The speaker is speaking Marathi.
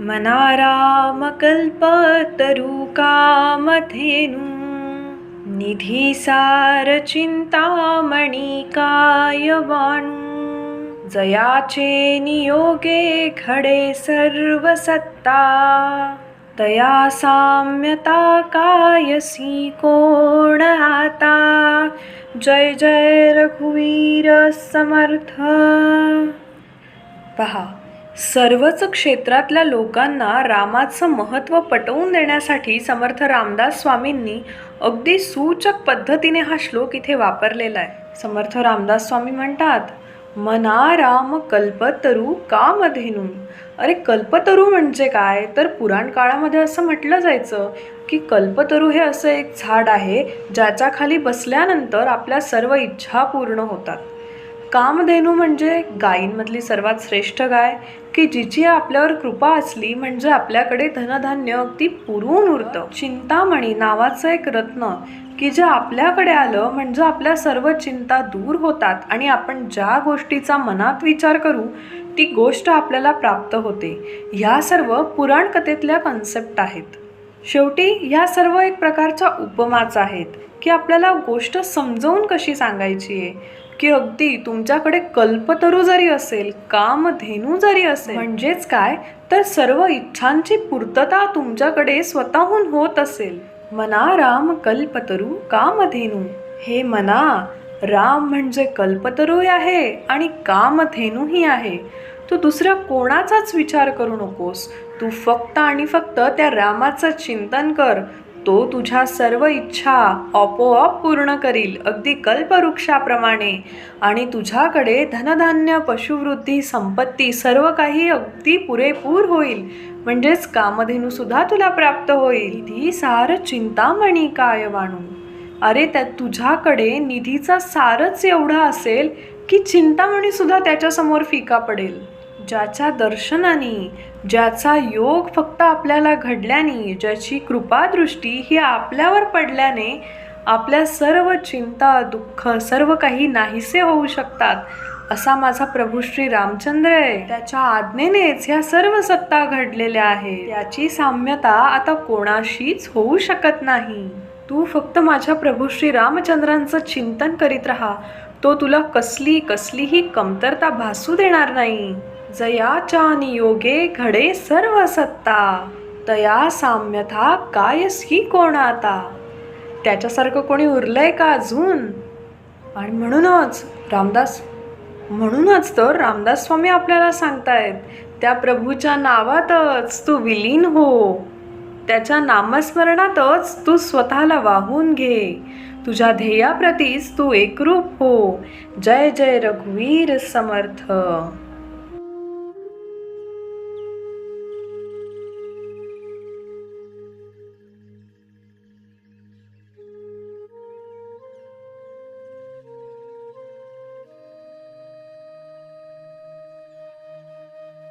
मनारामकल्पतरुकामधेनु। निधिसारचिन्तामणिकाय वाणु जयाचे नियोगे घडे सर्वसत्ता। तया साम्यता कायसी कोण आता। जय जय रघुवीर समर्थ। पहा। सर्वच क्षेत्रातल्या लोकांना रामाचं महत्त्व पटवून देण्यासाठी समर्थ रामदास स्वामींनी अगदी सूचक पद्धतीने हा श्लोक इथे वापरलेला आहे. समर्थ रामदास स्वामी म्हणतात मना राम कल्पतरू कामधेनू अरे कल्पतरू म्हणजे काय? तर पुराण काळामध्ये असं म्हटलं जायचं की कल्पतरू हे असं एक झाड आहे ज्याच्या खाली बसल्यानंतर आपल्या सर्व इच्छा पूर्ण होतात. कामधेनू म्हणजे गायींमधली सर्वात श्रेष्ठ गाय की जिची आपल्यावर कृपा असली म्हणजे आपल्याकडे धनधान्य अगदी पुरवून उरतं. चिंतामणी नावाचं एक रत्न की जे आपल्याकडे आलं म्हणजे आपल्या सर्व चिंता दूर होतात आणि आपण ज्या गोष्टीचा मनात विचार करू ती गोष्ट आपल्याला प्राप्त होते. ह्या सर्व पुराण कथेतल्या कन्सेप्ट आहेत. शेवटी ह्या सर्व एक प्रकारच्या उपमाच आहेत. की आपल्याला गोष्ट समजवून कशी सांगायची आहे? की अगदी तुमच्याकडे कल्पतरू जरी असेल कामधेनू जरी असेल म्हणजेच काय? तर सर्व इच्छांची पूर्तता तुमच्याकडे स्वतःहून होत असेल. मना राम कल्पतरू कामधेनू. हे मना राम म्हणजे कल्पतरूही आहे आणि कामधेनूही आहे. तू दुसऱ्या कोणाचाच विचार करू नकोस. तू फक्त आणि फक्त त्या रामाचं चिंतन कर. तो तुझ्या सर्व इच्छा आपोआप पूर्ण करील अगदी कल्पवृक्षाप्रमाणे. आणि तुझ्याकडे धनधान्य पशुवृद्धी संपत्ती सर्व काही अगदी पुरेपूर होईल. म्हणजेच कामधेनूसुद्धा तुला प्राप्त होईल. ती सार चिंतामणी काय वाणू अरे त्या तुझ्याकडे निधीचा सारच एवढा असेल की चिंतामणीसुद्धा त्याच्यासमोर फिका पडेल. ज्याच्या दर्शनाने ज्याचा योग फक्त आपल्याला घडल्याने ज्याची कृपादृष्टी ही आपल्यावर पडल्याने आपल्या सर्व चिंता दुःख सर्व काही नाहीसे होऊ शकतात असा माझा प्रभू श्री रामचंद्र आहे. त्याच्या आज्ञेनेच ह्या सर्व सत्ता घडलेल्या आहेत. याची साम्यता आता कोणाशीच होऊ शकत नाही. तू फक्त माझ्या प्रभू श्री रामचंद्रांचं चिंतन करीत राहा. तो तुला कसली कसलीही कमतरता भासू देणार नाही. जयाच्या नियोगे घडे सर्व सत्ता तया साम्यथा कायसी कोण आता त्याच्यासारखं कोणी उरलंय का अजून? आणि म्हणूनच रामदास म्हणूनच तर रामदास स्वामी आपल्याला सांगतायत त्या प्रभूच्या नावातच तू विलीन हो. त्याच्या नामस्मरणातच तू स्वतःला वाहून घे. तुझ्या ध्येयाप्रतीच तू एकरूप हो. जय जय रघुवीर समर्थ.